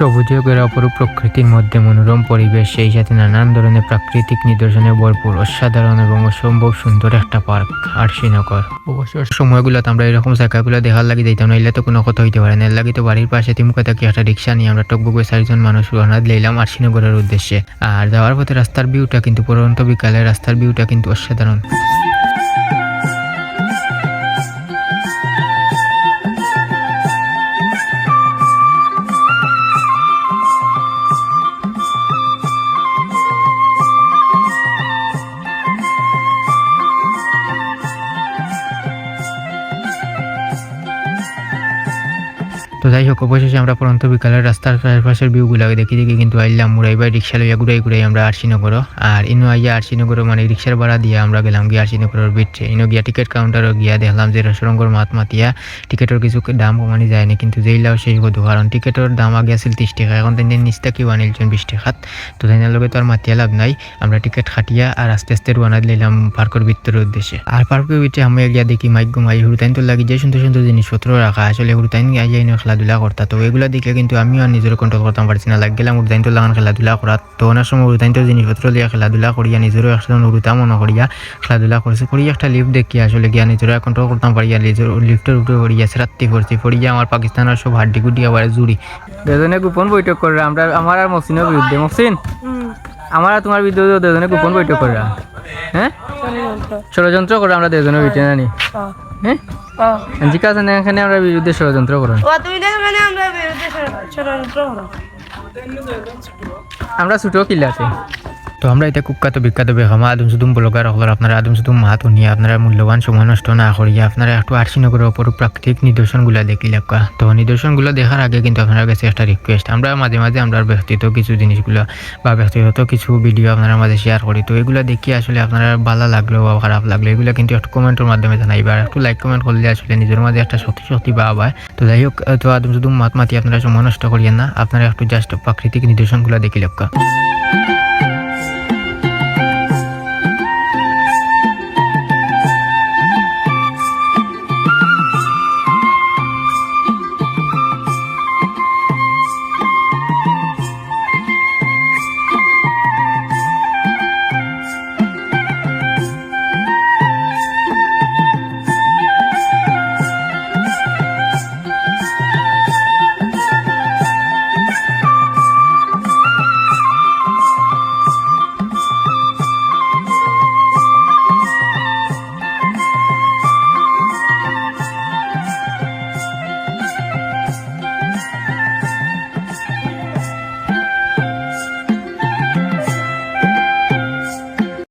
সবুজে ঘেরা অপরূপ প্রকৃতির মধ্যে মনোরম পরিবেশ, সেই সাথে নানান ধরনের প্রাকৃতিক নিদর্শনে ভরপুর, অসাধারণ এবং অসম্ভব সুন্দর একটা পার্ক আর শ্রীনগর অবসর সময়গুলোতে আমরা এরকম জায়গাগুলো দেখার লাগি যাইতাম না এলে তো কোনো কথা হইতে পারে না। এর লাগি তো বাড়ির পাশে তিমুকা থাকি একটা রিক্সা নিয়ে আমরা টকবুকে চারজন মানুষ রওনা দিলাম আর শ্রীনগরের উদ্দেশ্যে। আর যাওয়ার পথে রাস্তার ভিউটা কিন্তু পরন্ত বিকালে রাস্তার ভিউটা কিন্তু অসাধারণ। তো যাই হোক অবশেষে আমরা পরন্ত বিকালের রাস্তার চারপাশের ভিউগুলোকে দেখি দেখি কিন্তু আইলাম মুরাই বাই রিক্সা লইয়া ঘুরাই ঘুরাই আমরা আরশিনগর আর ইনো আইয়া আরশিনগর মানে রিক্সার ভাড়া দিয়ে আমরা গেলাম গিয়ে আরশিনগরের বিটে ইনো গিয়া টিকিট কাউন্টারও গিয়া দেখলাম যে রসরঙ্গর মাত মাতিয়া টিকিটের কিছু দাম কমানি যায়নি, কিন্তু যেইলাও সেই কথা কারণ টিকিটের দাম আগে আছিল ত্রিশ টাকা, এখন তাই নিচটা কি আনিলছেন বিশ টাকাত। তো তাই লগে তো আর মাতিয়া লাভ নাই। আমরা টিকিট খাটিয়া আর আস্তে আস্তে রোয়ানা দিলাম পার্কের ভিতরের উদ্দেশ্যে। আর পার্কের ভিতরে আমি গিয়া দেখি, মাইক গুমাই হুরুতাইন তো লাগি যে সুন্দর সুন্দর জিনিসপত্র রাখা। আসলে হুরুতাইন আইয়া ইনো খেলাধুলা করতা। তো এগুলো দেখে কিন্তু আমিও আর নিজের কন্ট্রোল করতাম পারছি না। লাগ গেলাম উড়তাইন তো লাগান খেলাধুলা করা। তো অনেক সময় উড়তাইন তো জিনিসপত্র লিয়া খেলাধুলা করিয়া নিজেরও একজন উড়ুতা মনে করিয়া খেলাধুলা করছে। করিয়া একটা লিফ্ট দেখি আসলে গিয়া নিজেরও কন্ট্রোল করতাম পারিয়া নিজের লিফটের উপরে পড়িয়া রাত্রি পড়ছি পড়িয়া আমার পাকিস্তানের সব হাড্ডি গুড্ডি আবার জুড়ি। দুজনে গোপন বৈঠক করে আমরা আমার আর মহসিনের বিরুদ্ধে। মহসিন আমার আর তোমার বিরুদ্ধে দুজনে গোপন বৈঠক করে হ্যাঁ? ষড়যন্ত্র করে আমরা দুজনে বিটে আনি। হ্যাঁ? জিকা আছে এখানে আমরা বিরুদ্ধে ষড়যন্ত্র করি। ও তুমি দেখো মানে আমরা ছুটো কিল্লাতে তো আমরা এটা কুখ্যাত বিখ্যাত বেখামা আদম সুদুম ব্লগার হল আপনারা আদম সুদুম মাহাত নিয়ে আপনারা মূল্যবান সময় নষ্ট না করিয়া আপনারা একটু আরশিনগরের ওপর প্রাকৃতিক নিদর্শনগুলো দেখিলে তো নিদর্শনগুলো দেখার আগে কিন্তু আপনার কাছে একটা রিকোয়েস্ট আমরা মাঝে মাঝে আমরা ব্যক্তিগত কিছু জিনিসগুলো বা ব্যক্তিগত কিছু ভিডিও আপনার মাঝে শেয়ার করি তো এগুলো দেখি আসলে আপনারা ভালো লাগল বা খারাপ লাগল এগুলো কিন্তু একটু কমেন্টের মাধ্যমে জানাইবা একটু লাইক কমেন্ট করলে আসলে নিজের মাঝে একটা শক্তি শক্তি বা হয়। তো যাই হোক তো আদম সুদুম মাত মাতি আপনারা সময় নষ্ট করিয়েন না আপনারা একটু জাস্ট প্রাকৃতিক নিদর্শনগুলো দেখি দেখিলে